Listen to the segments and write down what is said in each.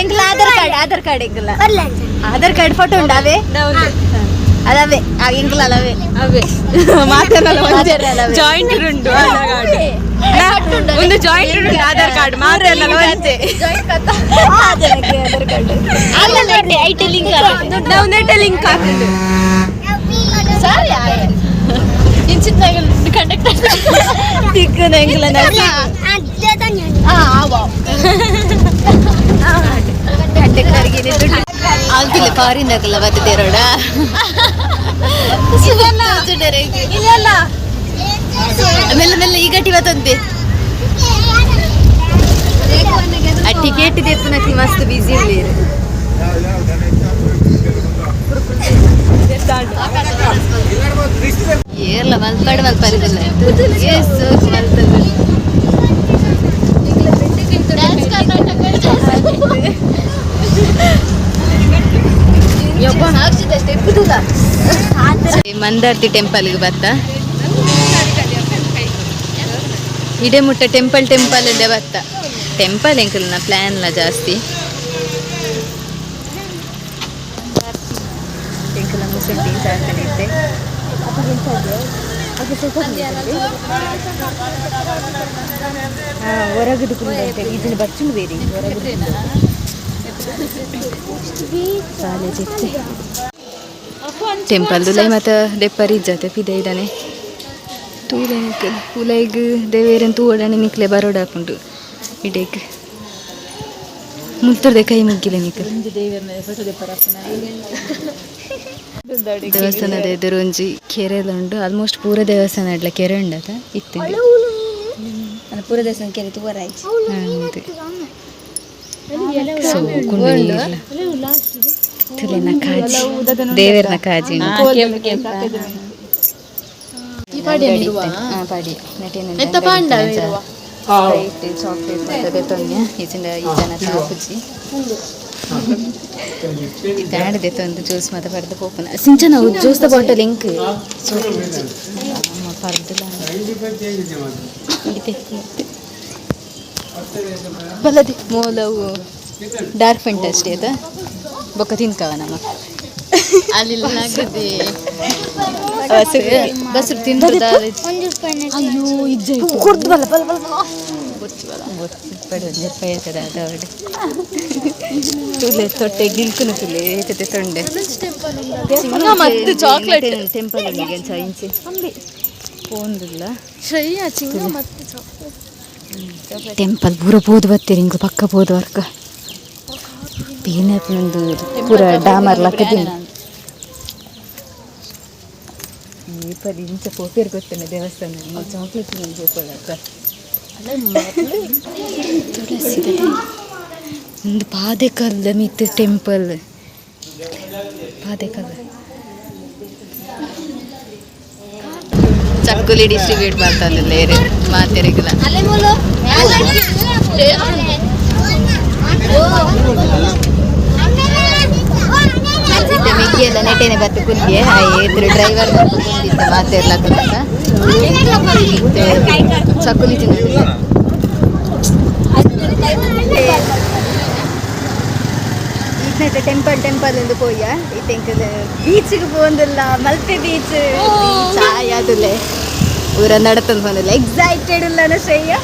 ಎಂಕಲ್ Aadhaar card Aadhaar card ಎಂಕಲ್ಲ Aadhaar card photo ಉಂಡು ಎಂಕಲ್ ಅಲವೇ. ಅವೇ ಮಾತೇನಲ್ಲ ಒಂದೇ ಜಾಯಿಂಟ್ ಉಂಟು ಆಧಾರ್ ಕಾರ್ಡ್ ಒಂದು ಜಾಯಿಂಟ್ ಉಂಟು ಆಧಾರ್ ಕಾರ್ಡ್ ಮಾತ್ರ ಕಾರ್ಡ್ ಐಟಿ ಲಿಂಕ್ ನಾವು ನೆಟ್ ಲಿಂಕ್ ಹಾಕಿದ್ದು ಸರಿ ಕಂಡಕ್ಟರ್ ತಿಕ್ಕನ ಎಂಕಲ ಆ ದುಡ್ಡು ಆಗ್ತಿಲ್ಲ ಫಾರಿನ್ದಾಗಲ್ಲ ಬರ್ತದೆ ರೋಡ. ಇಲ್ಲ ಮೆಲ್ಲ ಮೆಲ್ಲ ಈ ಗಟ್ಟಿ ಬರ್ತಂತೆ ಆ ಟಿಕೆಟ್ ಪುನಃ ಮಸ್ತ್ ಬಿಸಿ ಇಲ್ಲಿ ಏರ್ಲ ಮಲ್ಪಾಡು ಮಲ್ಪಾರಿದಿಲ್ಲ ಎಸ್ ಮಲ್ತದ್ದು ಮಂದಾರ್ತಿ ಟೆಂಪಲ್ಗೆ ಬತ್ತ ಇಡೆಮುಟ್ಟ ಟೆಂಪಲ್ ಟೆಂಪಲ್ ಅಲ್ಲೇ ಬರ್ತಾ. ಟೆಂಪಲ್ ಎಂಕಲ್ನ ನ ಜಾಸ್ತಿ. ಎಂಕಲ್ನ ಮುಸುಂಟಿ ಸಾಕನೆ ಇದ್ದೆ ಹೊರಗದು ಇದನ್ನು ಬೇರೆ ಹೊರಗದು ಕಾಲೇಜ್ ಇತ್ತೆ ಟೆಂಪಲ್ ದುಲೈ ಮತ್ತು ದೆಪ್ಪರಿ ಇಜ್ಜತೆ ಪಿದೆ ಇದ್ದಾನೆ ತೂಲೆ ಪುಲೈಗ್ ದೇವೇರನ್ ತೂಡಣೆ ನಿಕ್ಲೆ ಬರೋಡ ಹಾಕೊಂಡು ಇಡೇಕ್. ಮುಲ್ತರ್ದೆ ಕೈ ಮುಗ್ಗಿಲೆ ನಿಕ್ ದೇವಸ್ಥಾನದ ಎದುರು ಒಂಜಿ ಕೆರೆಲ ಉಂಡು. ಆಲ್ಮೋಸ್ಟ್ ಪೂರ ದೇವಸ್ಥಾನ ಇಡ್ಲ ಕೆರೆ ಉಂಡತ. ಇತ್ತು ಪೂರ ದೇವಸ್ಥಾನ ಕೆರೆ ತೂವರಾಯ್ತು. ಸೊ ಕುಂಡು ತುಲೆನ ಕಾಜಿ ದೇವರನ ಕಾಜಿ ಪಾಡಿ ಚಾಕ್ಲೇಟ್ ಮತ್ತೆ ತೊಂದೆ ಈಚಿಂದ ಈಚನ ತಾಪುಜಿ ಬ್ಯಾಡದೆ ತಂದು ಜ್ಯೂಸ್ ಮತ್ತೆ ಪಡೆದು ಪೋಪನ ಸಿಂಚನ ಜ್ಯೂಸ್ ದ ಬಾಟಲ್ ಇಂಕ್ ಪರ್ದಿಲ್ಲ ಬಲ್ಲದಿ ಮೂಲವು ಡಾರ್ಕ್ ಫ್ಯಾಂಟಸ್ಟಿ ಅದ. ಬೊಕ್ಕ ತಿನ್ಕವ ನಮ್ಮ. ಅಲ್ಲಿ ಬಸ್ರು ತಿನ್ಬೋದ ಅಯ್ಯೋ ಇಜ್ಜ ಕುರ್ದು ಬಲ್ಲ ಬಲ್ಲ ಬಲ್ಲ ತುಲೆ ತೊಟ್ಟೆ ಗಿಲ್ಕುನು ತುಲೆ ಏಕತೆ ತೊಂಡೆ. ಮತ್ತು ಚಾಕ್ಲೇಟ್ ಟೆಂಪಲ್ ಇಂಚೆ ಪೋಂದಿಲ್ಲ ಶ್ರೇಯ ಚಿಂಗ ಮತ್ತು ಟೆಂಪಲ್ ಪೂರ ಬೋದು ಬತ್ತೀರಿ ಇಂಗು ಪಕ್ಕ ಬೋದು ವರ್ಕ ಪೀನಪ್ನೊಂದು ಪೂರ ಡಾಮರ್ ಲಕ್ಕದಿನ ಈ ಪರಿ ಇಂಚ ಪೋಪೇರ್ ಗೊತ್ತೇನೆ ದೇವಸ್ಥಾನ ಚಾಕ್ಲೇಟ್ ಪೋಪಳಕ್ಕ ಒಂದು ಪಾದೆಕಲ್ದ ಮಿತ್ ಟೆಂಪಲ್ ಪಾದೆಕಲ್ ಚಕ್ಕುಲಿ ಡಿಸ್ಟ್ರಿಬ್ಯೂಟ್ ಮಾಡ್ತಾನಲ್ಲ ಏರಿ ಮಾತೆರಿಗಿಲ್ಲ ಇತ್ತೆ ಮಿಕ್ಕಿ ಎಲ್ಲ ನೆಟ್ಟೇನೆ ಬತ್ತು ಕುಲ್ಲಿಗೆ ಏತ್ರ ಡ್ರೈವರ್ ಬಂದಿದ್ದೆ ಮಾತೆರ್ಲ ತನಕ ಚಕ್ಕುಲಿ ತಿನ್ನೋದಿಲ್ಲ ಈಗ್ನೈತೆ ಟೆಂಪಲ್ ಟೆಂಪಲ್ ಎಂದು ಪೋಯ ಇತ್ತೆಂಕಲ್ ಬೀಚ್ಗೆ ಪೋಂದಿಲ್ಲ ಮಲ್ಪೆ ಬೀಚ್ ಚಾಯ್ ಅದುಲೆ ಊರ ನಡತಂದು ಬಂದಿಲ್ಲ ಎಕ್ಸೈಟೆಡ್ ಇಲ್ಲ ಶ್ರೇಯ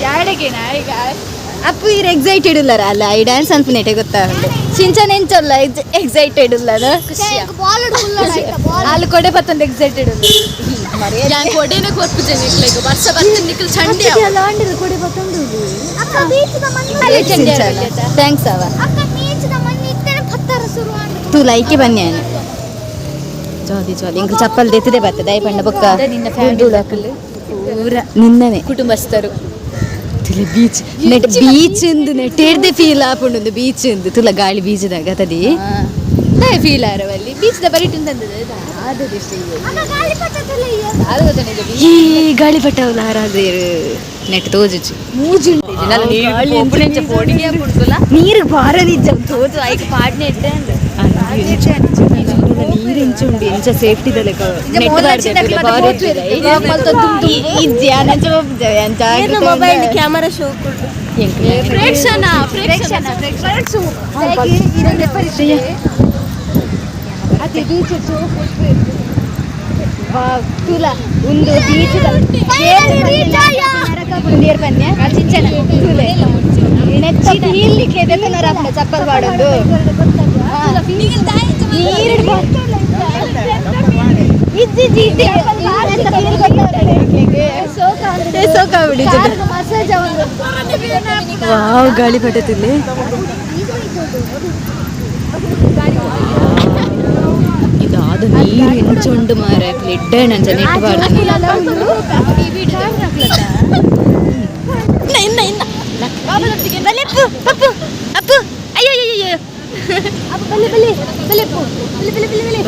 ಜಾಡೆಗೆ ಈಗ ಅಪ್ಪು ಇರ್ ಎಕ್ಸೈಟೆಡ್ ಇಲ್ಲರ ಅಲ್ಲ ಐ ಡ್ಯಾನ್ಸ್ ಅಂತ ನೆಟ್ಟೆ ಗೊತ್ತಾಗಂಡು ಸಿಂಚನ ಎಂಚಲ್ಲ ಎಕ್ಸೈಟೆಡ್ ಇಲ್ಲ ಅಲ್ಲಿ ಕೊಡೆ ಬತ್ತೊಂದು ಎಕ್ಸೈಟೆಡ್ ಇಲ್ಲ ഞാൻ കൊടേനെ കൊറപ്പിച്ച നിക്ലേക്ക് വർഷ പത്ത് നിക്കൽ ചണ്ടി ಕೊಡೆ ಬತ್ತೊಂದು ಥ್ಯಾಂಕ್ಸ್ ಅವ ತೂ ಲೈಕೆ ಬನ್ನಿ ಜಾಲಿ ಜಾಲಿ ಇಂಕ ಚಪ್ಪಲ್ ದೆತ್ತದೆ ಬರ್ತದೆ ದಯ ಪಂಡ ಬೊಕ್ಕ ನಿನ್ನ ಪೂರ ನಿನ್ನನೆ ಕುಟುಂಬಸ್ಥರು ತುಲ ಬೀಚ್ ನೆಟ್ ಬೀಚ್ ಇಂದು ನೆಟ್ಟೇರ್ದೆ ಫೀಲ್ ಆಪುಂಡು ಬೀಚ್ ಇಂದು ತುಲ ಗಾಳಿ ಬೀಚದಾಗ ತದಿ ಫೀಲ್ ಆರವಲ್ಲಿ ಬೀಚ್ ದ ಬರಿಟ್ ಈ ಗಾಳಿಪಟ ಅವಲ ಹಾರಾದೇರು ನೆಟ್ ತೋಜುಚು ಮೂಜಿ ಒಬ್ಬನೇ ಪೊಡಿಗೆ ಬಿಡ್ತಲ್ಲ ನೀರು ಬಾರ ನಿಜ ತೋಜು ಐಕ್ ಪಾಡ್ನೆ ಇಟ್ಟೆ ಅಂದ್ರೆ ನೀರು ಇಂಚುಂಡು ಇಂಚ ಸೇಫ್ಟಿ ದಲೆ ನೆಟ್ ಮೊದಲ ಬಾರ್ದೆ ಚಿನ್ನಕ್ಕೆ ತುಲೆ ಮತ್ತೆ ಬಾರಿ photo ಇರ್ತದೆ. ಇರ್ತದೆ. ಇವಾಗ ಮಲ್ತ ದುಮ್ ದುಮ್. ಈ- ಈ ಜ್ಞಾನ ಜವಾಬ್ದಾರಿ ಅಂತ ಮೊಬೈಲ್ ಕ್ಯಾಮರಾ ಶೋ ಕೊಡು ಪ್ರೇಕ್ಷಣ ಪ್ರೇಕ್ಷಣ ಅದೇ ಬೀಚ್ ತುಲ ಒಂದು ಬೀಚ್ ನೀರು ಬನ್ನಿ ಚಿಂಚನ ತುಲೆ ನೆಚ್ಚಿನ ಇಲ್ಲಿಕ್ಕೆ ದೆತ್ತನರ ಚಪ್ಪಲ್ ಮಾಡೋದು ನೀರು ಇಜ್ಜಿ ಇಜ್ಜಿ ಸೋಕ ವಾವ್ ಗಾಳಿ ಪಟ್ಟತಿಲ್ಲಿ ಇದಾದ ನೀರು ಹೆಂಚುಂಡು ಮಾರ ಎಡ್ಡೆ ನಂಚ ನೆಟ್ ಬಾಡ್ದು ಇನ್ನ ಇನ್ನ ಬಲೆ ಅಪ್ಪು ಅಪ್ಪು ಅಪ್ಪು ಅಯ್ಯೋ ಅಯ್ಯೋ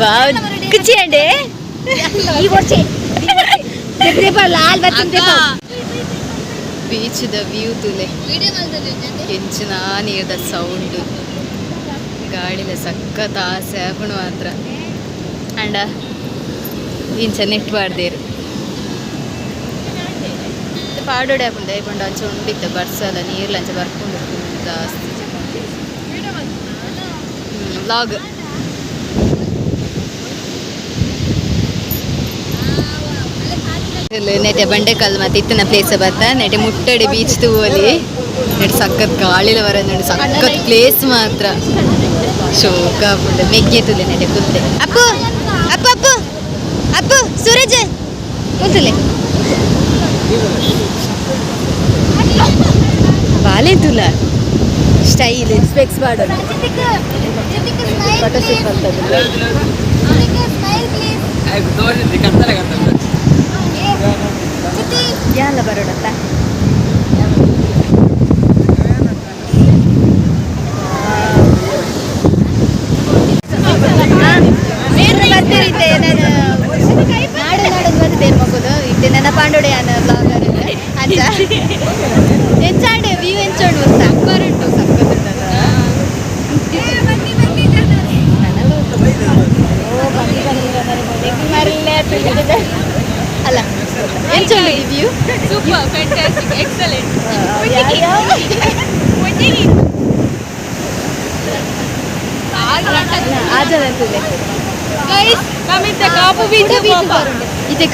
ವಾವ್ ಕುಚ್ಚಿ ಅಂಡೆ ಲಾಲ್ ಬೀಚ್ ದ ವ್ಯೂ ತುಲೆ ಹೆಂಚಿನ ನೀರ್ದ ಸೌಂಡ್ ಗಾಳಿದ ಸಖತ್ ಆಸೆ ಆಪುಣು ಮಾತ್ರ ಅಂಡ ಇಂಚ ನೆಟ್ ಬಾಡ್ದೇರು ಪಾಡೋಡೆ ಆಪುಂಡು ದಯಪಂಡ ಅಂಚ ಉಂಡಿತ್ತ ಬರ್ಸಲ ನೀರ್ಲಂಚ ಬರ್ಕೊಂಡು ಜಾಸ್ತಿ ಲಾಗ್ ನೆಟೆ ಬಂಡೆಕಲ್ ಮತ್ತೆ ಇತ್ತಿನ ಪ್ಲೇಸ್ ಬತ್ತ ನೆಟೆ ಮುಟ್ಟಡೆ ಬೀಚ್ ತೂವಲಿ ನೆಟ್ ಸಖತ್ ಗಾಳಿಲ ಬರ ನೋಡಿ ಸಕ್ಕತ್ ಪ್ಲೇಸ್ ಮಾತ್ರ. ಶೋಕ ಪುಂಡ ಮೆಗ್ಗೆ ತುಲೆ ನೆಟೆ ಕುತ್ತೆ ಅಪ್ಪು ಅಪ್ಪು ಅಪ್ಪು ಅಪ್ಪು, ಸೂರಜ್, ಕೂತಲೆ. ಬಾಲೆ ತುಲ. ಸ್ಟೈಲ್ ಸ್ಪೆಕ್ಸ್ ಮಾಡೋದು ఫోటోషూట్ వస్తుంది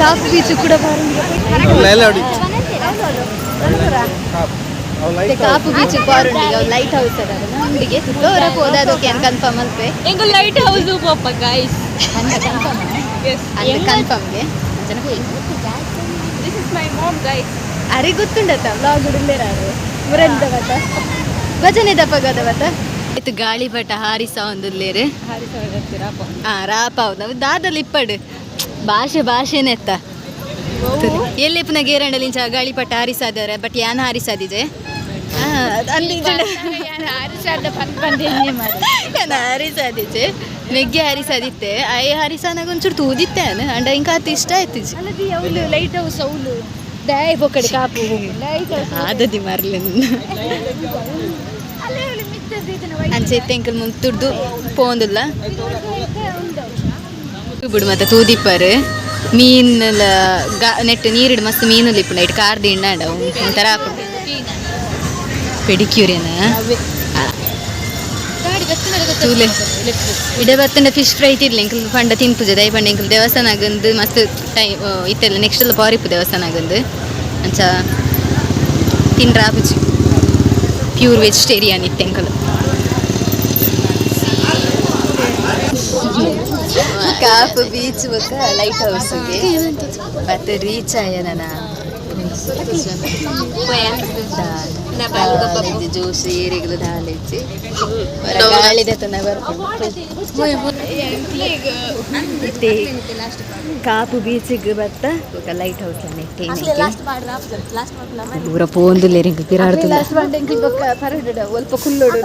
ಕಾಫಿ ಬೀಚ್ ಕೂಡ ಬೀಚ್ ಬಾರುಂಡಿ ಲೈಟ್ ಹೌಸ್ ಅದ ನಮ್ಗೆ ಏನು ಕನ್ಫರ್ಮ್ ಅಲ್ಪೆ ಲೈಟ್ ಹೌಸ್ ಪಪ್ಪ ಗೈಸ್ ಅಂತ ಕನ್ಫರ್ಮ್ ಎಸ್ ಅಂತ ಕನ್ಫರ್ಮ್ಗೆ ಜನಕ್ಕೆ this is my mom guys ಅರೆ ವ್ಲಾಗ್ ಮುರಂದ ಬತ ಭಜನೆ ದಪ್ಪಗದ ಮತ ಇದು ಗಾಳಿ ಬಟ ಹಾರಿಸ ರಾಪ ಹೌದು. ದಾದಲ್ಲಿ ಇಪ್ಪಡು. ಭಾಷೆ ಭಾಷೆನೇ ಎತ್ತ ಗೇರಂಡಲ್ಲಿ ಇಂಚ ಗಾಳಿ ಪಟ್ಟ ಹಾರಿಸಾದಾರೆ ಬಟ್ ಯಾನ್ ಹಾರಿಸಾದಿದೆ? ಹಾರಿಸಾದಿಜೆ ನೆಗ್ಗೆ ಹಾರಿಸಾದಿತ್ತೆ. ಐ ಹಾರಿಸಾನಾಗ ಒಂಚೂರು ತೂದಿತ್ತೆ ಅಂಡ ಇಂಕ ಅತಿ ಇಷ್ಟ ಆಯ್ತಿಜಿ ಲೈಟ್ ಹೌಸ್ ಅವಳು ದಯ ಬೊಕ್ಕಡೆ ಕಾಪು ಆದದಿ ಮರ್ಲಿ ಅಂಚೆ ತೆಂಕಲ್ ಮುಂದೆ ತುಡ್ದು ಪೋಂದಿಲ್ಲ. ಬಿಡು ಮತ್ತೆ ತೂದಿಪ್ಪರು ಮೀನ್ ಗಾ ನೆಟ್ ನೀರಿಡು, ಮಸ್ತ್ ಮೀನು ಇಪ್ಪುಂಡ ಇಟ್ಟು ಕಾರ್ದು ಇಣ್ಣಾಡ ಒಂಥರ ಹಾಕೊಂಡು ಪೆಡಿಕ್ಯೂರಿಯನ? ತೂಲೆ. ಇಡ ಬತ್ತಂಡ ಫಿಶ್ ಫ್ರೈ ತಿರ್ಲಿ ಎಂಕಲ್ ಪಂಡ ತಿನ್ಪುಜೆ, ದೈ ಪಂಡ ಎಂಕಲ್ ದೇವಸ್ಥಾನ ಆಗಂದು ಮಸ್ತ್ ಟೈಮ್ ಇತ್ತೆಲ್ಲ ನೆಕ್ಸ್ಟ್ ಎಲ್ಲ ಪಾರಿಪ್ಪು ದೇವಸ್ಥಾನ ಆಗಂದು ಅಂಚ ತಿನ್ರ ಆಪುಜಿ ಪ್ಯೂರ್ ವೆಜಿಟೇರಿಯನ್ ಇತ್ತೆ ಎಂಕಲ್ ಕಾಪು ಬೀಚ್ ಬೊಕ್ಕ ಲೈಟ್ ಹೌಸ್ಗೆ ಮತ್ತೆ ರೀಚ್ ಆಯ ನನ್ನ ಜ್ಯೂಸ್ ಏರಿಗಳು ದಾಲೆಚ್ಚಿ ಗಾಳಿದ ತನ ಬರ್ಕೊಂಡು ಕಾಪು ಬೀಚಿಗೆ ಬತ್ತ ಬೊಕ ಲೈಟ್ ಹೌಸ್ ನೆಟ್ಟೆ ದೂರ ಪೋಂದುಲ್ಲೆ ರಿಂಗ್ ಪಿರಾಡ್ತುಲ್ಲ ಒಲ್ಪ ಕುಲ್ಲೋಡು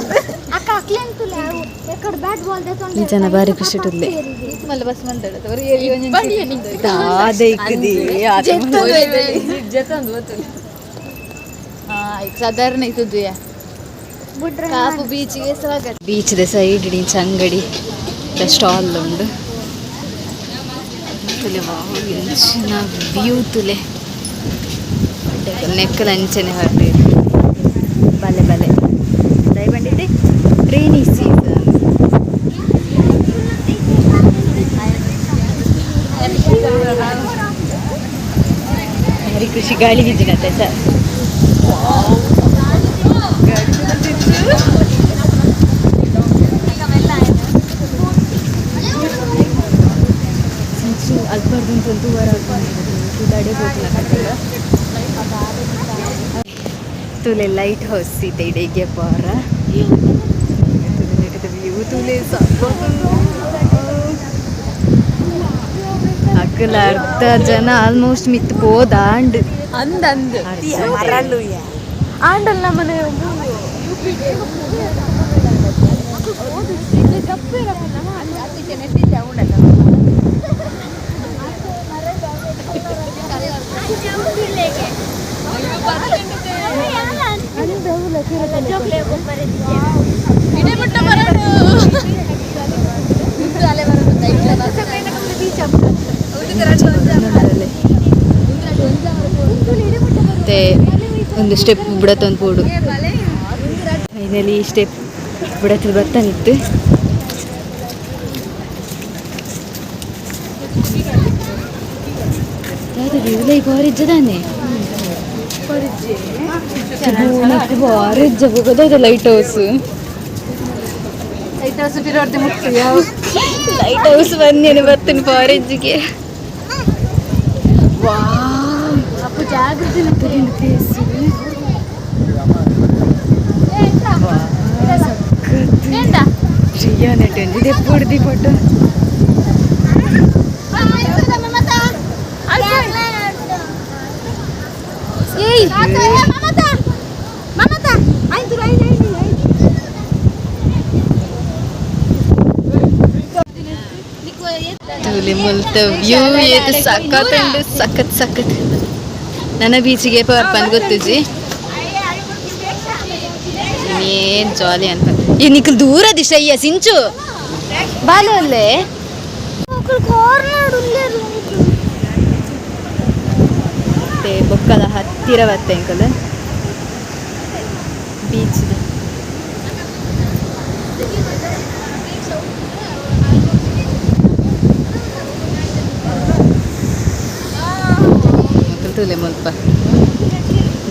ಈ ಜನ ಬಾರಿ ಖುಷಿ ಇಟ್ಟುದ್ಲೆ ಮಲ್ಲ ಬಸ್ ಮಂದಡ ಅದೇ ಇಕ್ಕದಿ ಸಾಧಾರಣ ಇದ್ದದ್ದು ಕಾಪು ಬೀಚ್ಗೆ ಸ್ವಾಗತ ಬೀಚ್ದ ಸೈಡ್ ಇಂಚ ಅಂಗಡಿ ಸ್ಟಾಲ್ ಉಂಡು ತುಲೆ ಎಂಚಿನ ವ್ಯೂ ತುಲೆ ನೆಕ್ಕಲ ಅಂಚನೆ ಹೊರಟೆ ಹರಿ ಕೃಷಿ ಗಾಳಿ ಬಿದ್ದಿನತ್ತೆ ಸರ್ ಅಲ್ಬರ್ದಂತ ದೂರ ತಡೆ ತುಲೆ ಲೈಟ್ ಹೌಸ್ ಇದೆ ಇಡೆಗೆ ಪಾರ ವ್ಯೂ ತುಲೆ ಅಕ್ಕಲ ಅರ್ಧ ಜನ ಆಲ್ಮೋಸ್ಟ್ ಮಿತ್ ಪೋದಾಂಡ್ ಅಂದಂದು ಮರಳು ಆಂಡಲ್ ನಮ್ಮನೆ ಸ್ಟೆಪ್ ಬಿಡತ್ತೊಂದು ಪೋಡು ಫೈನಲಿ ಸ್ಟೆಪ್ ಬಿಡತ್ತಲ್ಲಿ ಬರ್ತಾನಿತ್ತು. ಯಾವ್ದು ಇವಲೈ ಬಾರಿಜ್ಜದಾನೆ ಬಾರಿಜ್ಜ ಹೋಗೋದು ಲೈಟ್ ಹೌಸ್ ಲೈಟ್ ಹೌಸ್ ಬಂದೇನೆ ಬರ್ತೀನಿ ಫಾರೆಜ್ಗೆ ಅಪ್ಪು ಜಾಗ್ರತೆ ಮುಲ್ತ ವ್ಯೂ ಏತು ಸಖತ್ ಉಂಡು ಸಖತ್ ಸಖತ್. ನನ್ನ ಬೀಚಿಗೆ ಪರ್ಪನ್ ಗೊತ್ತುಜಿ ಏನ್ ಜಾಲಿ ಅಂತ ನಿಖಲ್ ದೂರ ದಿಶ ಅಯ್ಯ ಸಿಂಚು. ಬಾಲೆ ಅಲ್ಲೇ. ಮತ್ತೆ ಬೊಕ್ಕದ ಹತ್ತಿರ ಬತ್ತೆ ಅಂಕಲ್. ಬೀಚ್ ತುಲೆ ಮುಲ್ಪ.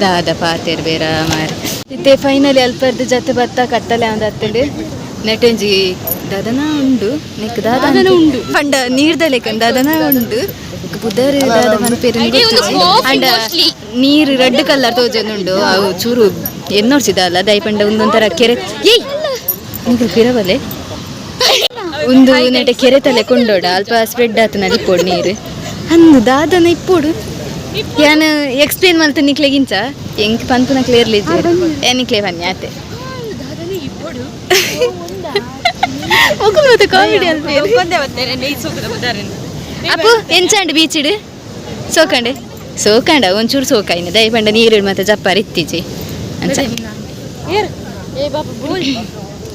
ದಾದ ಪಾತೆರ್ ಬೇರ ಮಾರಿ. ಇತ್ತೆ ಫೈನಲಿ ಅಲ್ಪರ್ದ ಜೊತೆ ಬತ್ತ ಕತ್ತಲೆ ಅಂದ ಹತ್ತಂಡು ನೆಟೆಂಜಿ ದದನ ಉಂಡು ನೆಕ್ ದಾದನ ಉಂಡು. ಪಂಡ ನೀರ್ದಲೆಕನ್ ದದನ ಉಂಡು. ಬುಧರ್ ದಾದ ಮನ್ಪೇರು ಅಂಡ ನೀರು ರೆಡ್ ಕಲರ್ ತೋಜೊಂದುಂಡು. ಅವು ಚೂರು ಎನ್ನೋಡ್ಸಿದಲ್ಲ. ದೈಪಂಡ ಒಂದೊಂಥರ ಕೆರೆ ಏಯ್! ನಿಂಗೆ ಪಿರವಲೆ ಒಂದು ನೆಟ ಕೆರೆ ತಲೆ ಕೊಂಡೋಡ. ಅಲ್ಪ ಸ್ಪ್ರೆಡ್ ಆತು ನಲಿಪೋಡು ನೀರು. ಅಂದು ದಾದನ ಇಪ್ಪೋಡು. ಯಾನ ಎಕ್ಸ್ಪ್ಲೇನ್ ಮಲ್ತು ನಿಕ್ಲೆಗಿಂಚ ಎಂಕ್ ಪನ್ಪುನ ಕ್ಲಿಯರ್ಲಿ ಎನಿಕ್ಲೆ ಬನ್ನಿ ಆತೆ ಮತ್ತೆ ಕಾಮಿಡಿ ಅಂತ ಅಪ್ಪು ಎಂಚಾಂಡ್ ಬೀಚಿಡು ಸೋಕಂಡೆ. ಸೋಕಂಡ ಒಂಚೂರು ಸೋಕಾಯಿನ. ದಯಪಂಡ ನೀರು ಮತ್ತೆ ಜಪ್ಪಾರ ಇತ್ತೀಚೆ. ಅಂಚ.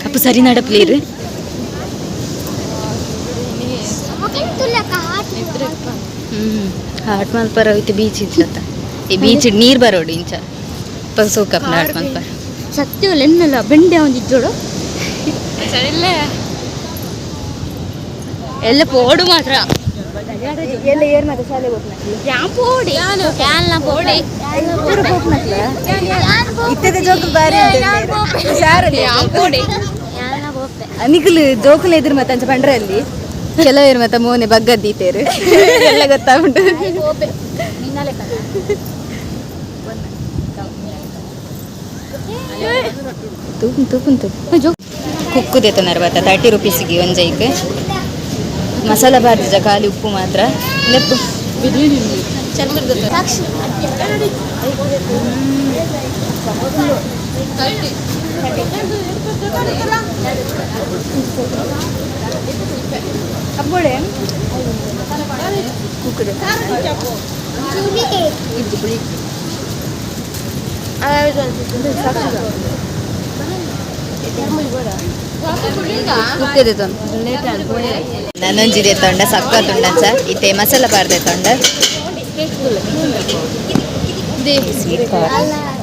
ಅಪ್ಪು ಸರಿ ನಡಪ್ಲೀರು ಹ್ಮ್ ಹಾಟ್ ಮಲ್ಪರ ಹೋಯ್ತು ಬೀಚ್ ಇತ್ತತ್ತ ಈ ಬೀಚ್ ನೀರ್ ಬರೋಡು ಇಂಚ. ಪಸು ಕಪ್ ಮಲ್ಪರ ಸತ್ಯವಲ್ಲ ಎನ್ನಲ್ಲ ಬೆಂಡೆ ಒಂದಿದ್ದೋಡು ಎಲ್ಲ ಪೋಡು ಮಾತ್ರ. ಎಲ್ಲ ಏರ್ ಮತ್ತೆ ಶಾಲೆ ಯಾನ್ ಪೋಡಿ? ಯಾನ್? ಪೋಡಿ? ಇತ್ತದ ಜೋಕ್ ಬಾರಿ ಯಾನ್ ಪೋಡಿ. ಯಾನ್ ಬೋಪೆ ನಿಖಲ್ ಜೋಕುಲ ಎದುರು ಮತ್ತೆ ಅಂಚ ಪಂಡ್ರಲ್ಲಿ. ಕೆಲವರು ಮತ್ತೆ ಮೋನೆ ಬಗ್ಗದ್ದೀತೇರು ಎಲ್ಲ ಗೊತ್ತಾ ಉಂಟು ತುಪ್ಪು ತುಪ್ಪು ತೂಪುನ್ ತೂಪು ಕುಕ್ಕುದೆತ್ತ ನರ್ವತ್ತ ತರ್ಟಿ ರುಪೀಸ್ಗೆ ಒಂಜೈಕ್ ಮಸಾಲ ಬಾರ್ದ ಖಾಲಿ ಉಪ್ಪು ಮಾತ್ರ. ಲೆಪ್ಪು ಕಪ್ಪೋಳೆ ಕುಕ್ಕುದೆ ಸಾಕ್ಷಿ ಉಪ್ಪಿದೆ ನನೊಂಜಿದೆ ತೊಂಡ ಸಕ್ಕತ್ ಉಂಡಂಚ ಇತ್ತೆ ಮಸಾಲ ಪಾರ್ದೆ ತೊಂಡ ಸ್ವೀಟ್ ಕಾರ್ನ್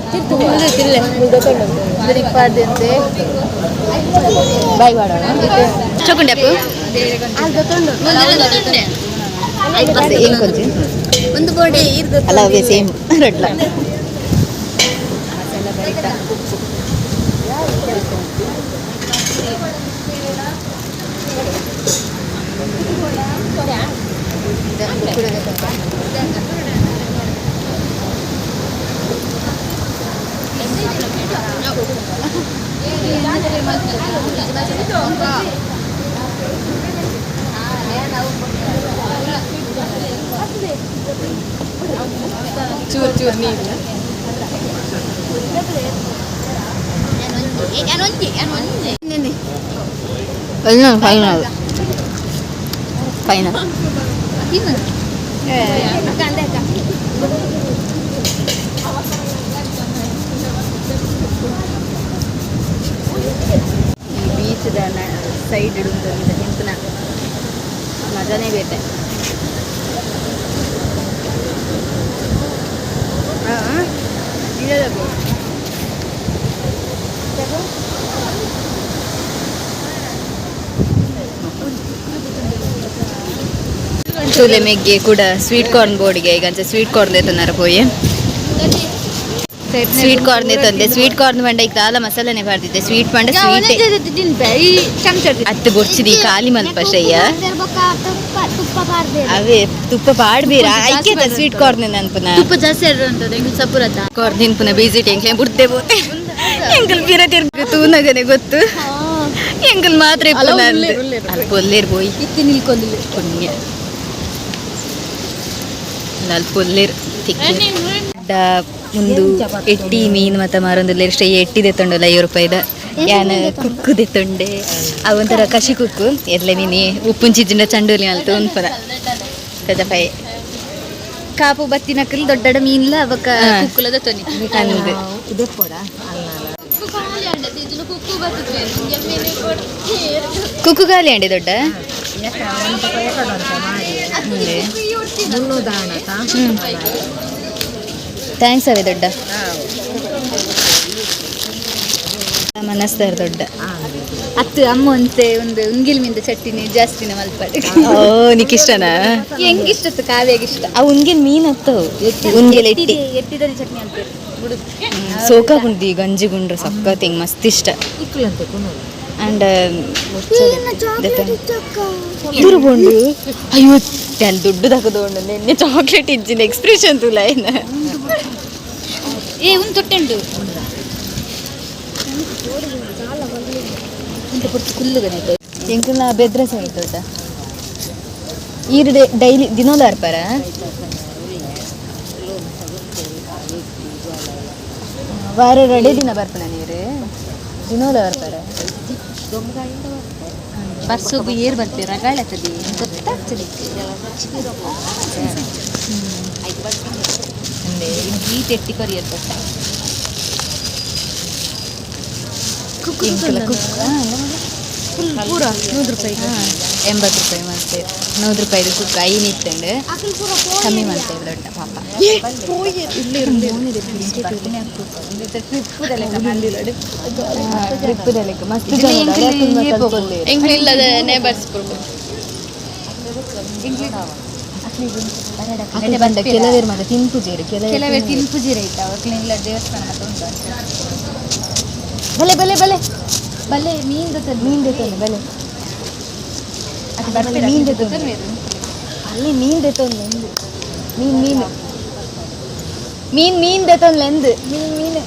ಇಪ್ಪತ್ತಂತೆ ಬಾಯ್ ಮಾಡೋಣ ಚೊಕುಂಡಪ್ಪು ಏನ್ ಕೊಂಚ ಒಂದು ಬೋಡೆ ಇರ್ದು ಅಲ್ಲ ಅವೇ ಸೇಮ್ ರೊಟ್ಲ chưa chưa nhìn nữa anh uống gì anh uống gì nên đi ấy là phải là phải là cái này cái này side ಇಡುವುದು ನಿಂತನ ಮಜಾನೇ ಬೇತೆ ಚೂಲೆ ಮೆಗ್ಗೆ ಕೂಡ ಸ್ವೀಟ್ ಕಾರ್ನ್ ಬೋರ್ಡ್ಗೆ ಈಗ ಸ್ವೀಟ್ ಕಾರ್ನ್ ಎತ್ತನಾರ ಪೋಯಿ ಸ್ವೀಟ್ ಕಾರ್ನ್ ತಂದೆ. ಸ್ವೀಟ್ ಕಾರ್ನ್ ಪಂಡ ಈಗ ತಾಲ ಮಸಾಲೆನೆ ಬರ್ದಿದ್ದೆ ಸ್ವೀಟ್ ಪಂಡ ಸ್ವೀಟ್ ಅತ್ತು ಬೊಡ್ಚಿದಿ ಖಾಲಿ ಮಲ್ಪಶಯ್ಯ ಅವೇ ತುಪ್ಪ ಪಾಡ್ಬೀರ ಐಕ್ಯದ ಸ್ವೀಟ್ ಕಾರ್ನ್ ನನ್ಪುನ ತುಪ್ಪ ಜಾಸ್ತಿ ಸಪುರತ ಕಾರ್ನ್ ಪುನಃ ಬೀಸಿಟ್ ಟೆಂಕ್ಲೆ ಬುಡ್ದೆ ಬೋತೆ? ಎಂಕಲ್ ಬೀರ ತಿರ್ಗ ತೂನಗನೆ ಗೊತ್ತು. ಎಂಕಲ್ ಮಾತ್ರ ಪೊಲ್ಲೇರ್ ಬೋಯ್ ಇತ್ತಿ ನಿಲ್ಕೊಂಡಿಲ್ಲ ಪುಣ್ಯ. ಅಲ್ಲಿ ಪೊಲ್ಲೇರ್ ತಿಕ್ಕಿ. ಡ ಒಂದು ಎಟ್ಟಿ ಮೀನ್ ಮತ್ತೆ ಮಾರೊಂದು ಇಷ್ಟೇ ಎಟ್ಟಿದೆ ತೊಂಡಲ್ಲ ಐವತ್ತು ರೂಪಾಯಿದ ಯಾನ ಕುಕ್ಕು ದೆತ್ತೊಂಡೆ ಅವೊಂಥರ ಕಸಿ ಕುಕ್ಕು. ಎಲ್ಲ ಮೀನಿ ಉಪ್ಪು ಚಿಜ್ಜಿಂಡ ಚಂಡೂಲಿ ಅಂತ ಉನ್ಪದ ಕದ ಪೈ ಕಾಪು ಬತ್ತಿನಕಲ್ ದೊಡ್ಡ ಮೀನ್ಲ ಅವಕ್ಕ. ಕುಕ್ಕುಲದ ತೊನಿ. ಅಂದು ಕುಕ್ಕು ಗಾಲಿ ಅಂಡಿ ದೊಡ್ಡ? ಥ್ಯಾಂಕ್ಸ್ ಅವೆ ದೊಡ್ಡ. ಮನಸ್ತಾರ ದೊಡ್ಡ. ಅತ್ತು ಅಮ್ಮ ಅಂತೆ ಒಂದು ಉಂಗಿಲ್ ಮಿಂದ ಚಟ್ನಿ ಜಾಸ್ತಿನ ಮಲ್ಪಾಡಿ ಓ ನಿಕ್ಕಿಷ್ಟನಾ? ಇಷ್ಟ ಕಾವ್ಯಾಗ ಇಷ್ಟ ಆ ಉಂಗಿಲ್ ಮೀನ್ ಅತ್ತವು ಉಂಗಿಲ್ ಎಟ್ಟಿ ಎಟ್ಟಿದನಿ ಚಟ್ನಿ ಅಂತ ಸೋಕ ಗುಂಡಿ ಗಂಜಿ ಗುಂಡ್ರ ಸಕ್ಕತ್ ಹಿಂಗ್ ಮಸ್ತ್ ಇಷ್ಟ ಅಂಡ್ ಅಯ್ಯೋ ಅಲ್ಲಿ ದುಡ್ಡು ತಗದೊಂಡು ನಿನ್ನೆ ಚಾಕ್ಲೇಟ್ ಇಜ್ಜಿನ ಎಕ್ಸ್ಪ್ರೆಷನ್ ತುಲ ಏನ ಏ ಒಂದು ತೊಟ್ಟೆಂಡು ಅಂತ ಪುಟ್ಟು ಕುಲ್ಲುಗನೆ ಎಂಕಲ್ನ ಬೆದ್ರ ಸೈಡ್ ದೊಡ್ಡ ಈರು ಡೈಲಿ ದಿನೋಲ ಅರ್ಪಾರ ವಾರ ಎರಡೇ ದಿನ ಬರ್ಪನ ನೀರು ದಿನೋಲ ಬರ್ತಾರ ಬರ್ಸೋಗು ಏರ್ ಬರ್ತೀವಿ ರಗಾಳತ್ತದಿ ಗೊತ್ತಾಗ್ತದೆ. ಗೀಟ್ ಎಟ್ಟಿ ಕರಿಯರ್ ಕೊಟ್ಟ. ಎಂಬತ್ತು ರೂಪಾಯಿ ಮತ್ತೆ ನೂರು ರೂಪಾಯಿದು ಕುಕ್ ಐ ನಿತ್ತಂಡು ಕಮ್ಮಿ ಮಾಡ್ತೇವೆ ದೊಡ್ಡ ಪಾಪ. ಟ್ರಿಪ್ಪದಲ್ಲಿ ಮಸ್ತ್ ಕಲ್ತ್ಕೊಳ್ಳಿ. ಅಕ್ಲೆ ಬಂದ ಕೆಲವೇರು ಮತ್ತೆ ತಿನ್ಪುಜೇರು ಇತ್ತ. ದೇವಸ್ಥಾನ ಉಂಟು ಬಲೆ ಬಲೆ ಬಲೆ. ಬಲೆ ಮೀನ್ ಜೊತೆ ಮೀನ್ ಜೊತೆ ಬಲೆ. ಅದು ಬಲೆ ಬರ್ತೀರಾ? ಮೀನ್ ದೇತೊಂದು ಅಲ್ಲಿ ಮೀನ್ ದೇತೊಂದು ಎಂದು ಮೀನ್ ಮೀನ್ ಮೀನ್ ಮೀನ್ ದೇತೊಂದು ಎಂದು ಮೀನ್ ಮೀನ್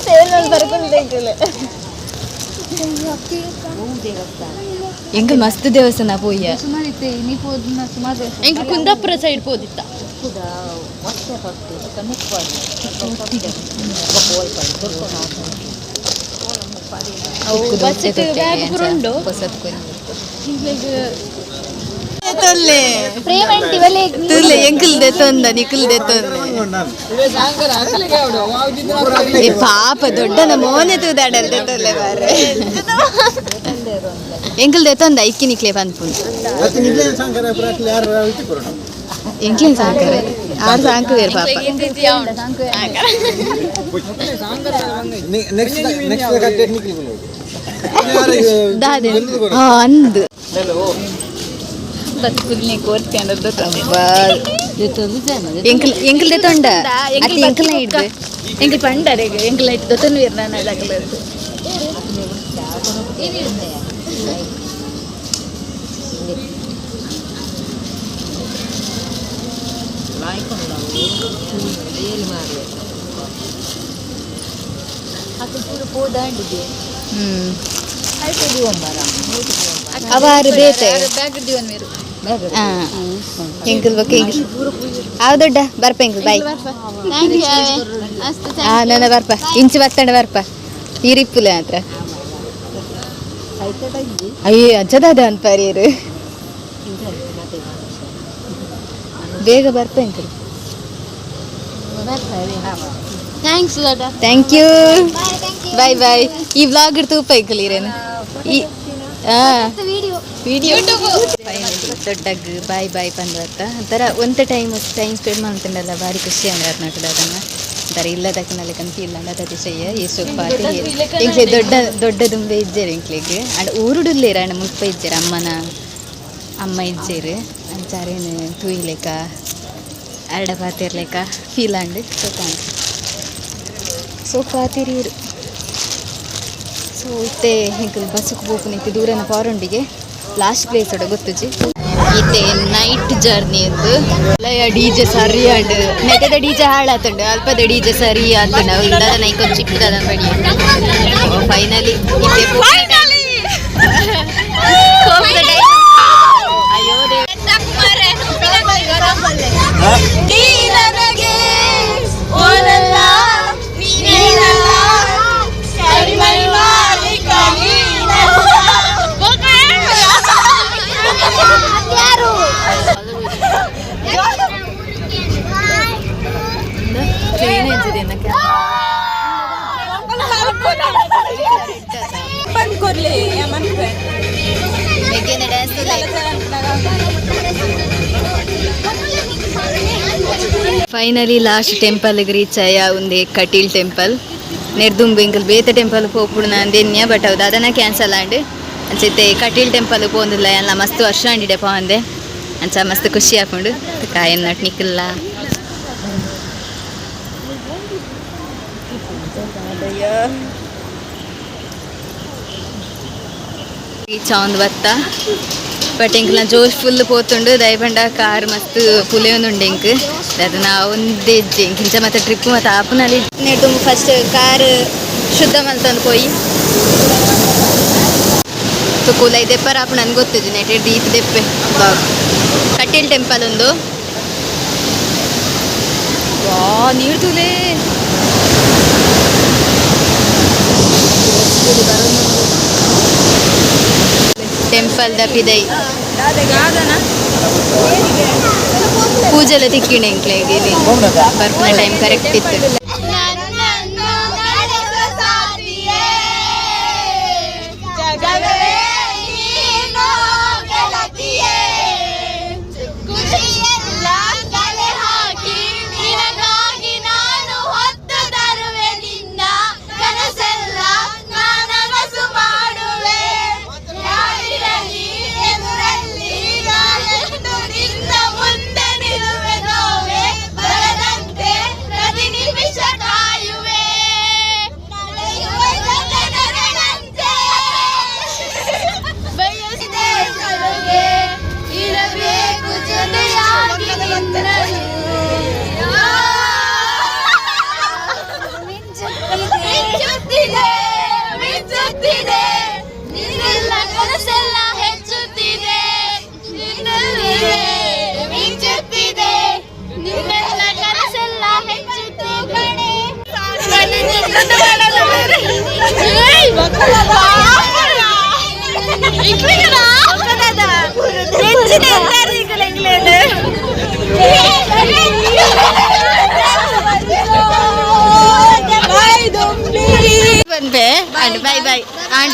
ಸೇಲ್ ಬರ್ಕೊಂಡು ತೆಗ್ದಿಲ್ಲ ಎಂಗ ಮಸ್ತ್ ದೇವಸ್ಥಾನ ಪೋಯ್ಯ ಸುಮಾರು ಇತ್ತೆ ನೀ ಹೋದ್ನ ತೊಲ್ಲೆ. ಎಂಕಲ್ ದೆತ್ತೊಂದ ಏ ಪಾಪ ದೊಡ್ಡನ ಮೋನೆ ತೂದಾಡಲ್ ದೆತ್ತೊಲ್ಲೆ ಬಾರೆ. ಎಂಕಲ್ ದೆತ್ತೊಂದ ಐಕ್ಕಿ ನಿಕ್ಲೆ ಪನ್ಪುನ್ ಎಂಕ್ಲೇನ್ ಸಾಂಕರ ಆರು ಸಾಂಕು ಬೇರು ಪಾಪ ನೆಕ್ಸ್ಟ್ ನೆಕ್ಸ್ಟ್ ಕಟ್ಟೆಟ್ ನಿಕ್ಲಿ ದಾದೆ ಹಾ ಅಂದು ಎಂಕಲ್ ಎಂಕಲ್ ದೆತ್ತೊಂಡ ಅತ್ತಿ ಎಂಕಲ್ನ ಹಿಡ್ದು ಎಂಕಲ್ ಪಂಡರೆಗೆ ಎಂಕಲ್ ಐಟ್ ದೊತ್ತನು ವೀರ್ ನಾನು ಅದಾಗಲದು ಹ್ಮ್ ಅವಾರು ಬೇತೆ ಬ್ಯಾಗ್ ಮೇರು ಬರ್ಪ ಎಂಕಲ್ ಬಾಯ್. ಆ ನನ್ನ ಬರ್ಪ. ಇಂಚು ಬತ್ತಂಡ ಬರ್ಪ. ಈರಿಪ್ಪುಲೆ ಮಾತ್ರ. ಅಯ್ಯೋ, ಅಜ್ಜದಾದ ಅಂತ ಪರೀರು ಬೇಗ ಬರ್ಪ ಕಡೆ thanks thank you bye bye ಈ ವ್ಲಾಗ್ ತೂಪ ಎಂಕಲ್ ಈ ಹಾ ವಿಡಿಯೋ ವಿಡಿಯೋ ದೊಡ್ಡಗ್ ಬಾಯ್ ಬಾಯ್ ಪಂದ್ವತ್ತ ಒಂಥರ ಒಂತ ಟೈಮ್ ಟೈಮ್ ಸ್ಪೆಂಡ್ ಮಾಡ್ತಂಡಲ್ಲ ಭಾರಿ ಖುಷಿ ಅಂದ್ರೆ ಕರ್ನಾಟಕದಾಗ ಅದನ್ನ ಒಂಥರ ನಾಳೆ ಕಂತಿ ಇಲ್ಲ ಅಂದ ಅತಿಶಯ ಎಷ್ಟು ಪಾತಿ. ಇಂಕ್ಲೆ ದೊಡ್ಡ ದೊಡ್ಡ ದುಂಬೆ ಇಜ್ಜೇರು ಇಂಕ್ಲಿಗೆ ಅಂಡ್ ಊರುಡುಲ್ಲೇರ ಅಣ್ಣ ಮುಪ್ಪ ಇಜ್ಜೇರು ಅಮ್ಮನ ಅಮ್ಮ ಇಜ್ಜೇರು. ಅಂಚಾರೇನು തൂയിലേക്ക അരട പാത്തിരിലേക്ക ಫೀಲ್ ಅಂಡ್ ಸೊ ಕಾಣ್ ಸೊ ಇತ್ತೆ ಹೆಂಗೆ ಬಸ್ಸಿಗೆ ಹೋಗ್ನಿಕ್ಕೆ ದೂರನ ಪಾರುಂಡಿಗೆ ಲಾಸ್ಟ್ ಪ್ಲೇಸ್ ಅಡ ಗೊತ್ತುಜಿ ಇತ್ತೆ ನೈಟ್ ಜರ್ನಿ ಎಂದು ಲಯ ಡಿ ಜೆ ಸರಿ ಅಂಡ್ ನೆಗದ ಡಿ ಜೆ ಹಾಳಾತಂಡು ಅಲ್ಪದ ಡಿ ಜೆ ಸರಿ ಆತಂಡು. ಅವು ಇಲ್ಲದ ನೈಕೊಂದು ಚಿಕ್ಕದ ಬಡಿ ಫೈನಲಿ ಇತ್ತೆ ಲಾಸ್ಟ್ ಟೆಂಪಲ್ಗೆ ರೀಚ್ ಆಯ ಒಂದೇ ಕಟೀಲ್ ಟೆಂಪಲ್ ನೆರ್ದುಂಬು ಎಂಕಲ್ ಬೇತೆ ಟೆಂಪಲ್ ಪೋಪುಡು ನಂದೆನ್ಯ ಬಟ್ ಅದನ್ನ ಕ್ಯಾನ್ಸಲ್ ಆಂಡ್. ಅಂಚೈತೆ ಕಟೀಲ್ ಟೆಂಪಲ್ ಪೋಂದಿಲ್ಲ ಎಲ್ಲ ಮಸ್ತ್ ವರ್ಷ ಅಂಡಿಡೆ ಪೋಂದೆ ಅಂಚ ಮಸ್ತ್ ಖುಷಿ ಹಾಕೊಂಡು ಕಾಯನ್ ನಟ್ ನಿಕ್ಕಲ್ಲ. ರೀಚ್ ಒಂದು ಬತ್ತ ಬಟ್ ಎಂಕ್ಲ ಜೋಶ್ ಫುಲ್ ಪೋತುಂಡು ದಯಪಂಡ ಕಾರ್ ಮಸ್ತ್ ಪುಲೆಯೊಂದುಂಡು ಎಂಕ್ ಅದು ನಾವು ಒಂದೇ ಇಂಚ ಮತ್ತೆ ಟ್ರಿಪ್ ಮತ್ತೆ ಆಪುನಲ್ಲಿ. ನೆಟ್ಟು ಫಸ್ಟ್ ಕಾರ್ ಶುದ್ಧ ಮಲ್ತಂದು ಪೋಯಿ. ತುಕೂಲ ಇದೆಪ್ಪರ ಆಪು ನನ್ಗೆ ಗೊತ್ತಿದ್ದು ನೆಟೆ ಡೀಪ್ ದೆಪ್ಪೆ. ಕಟೀಲ್ ಟೆಂಪಲ್ ಒಂದು ವಾ ನೀರು ತುಲೆ. ಟೆಂಪಲ್ ದ ಪಿದೈ ಪೂಜೆಲ್ಲ ತಿಕ್ಕಿಣೆ ಎಂಕ್ಲೆಗೆ ಬರ್ಪುನ ಟೈಮ್ ಕರೆಕ್ಟ್ ಇತ್ತು.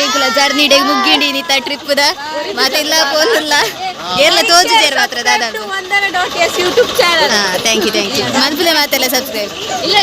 ಆಂಟಿ ಕುಲ ಜರ್ನಿ ಡೇ ಮುಗ್ಗಿಂಡಿ ನಿತ್ತ ಟ್ರಿಪ್ ದ. ಮತ್ತಿಲ್ಲ ಪೋಲಿಲ್ಲ ಎಲ್ಲ ತೋಚಿದ್ದೇರು ಮಾತ್ರ ದಾದ Vandana dot S YouTube channel ಹಾ ಥ್ಯಾಂಕ್ ಯು ಥ್ಯಾಂಕ್ ಯು ಮನ್ಪುಲೆ ಮಾತೆಲ್ಲ ಸಬ್ಸ್ಕ್ರೈಬ್ ಇಲ್ಲ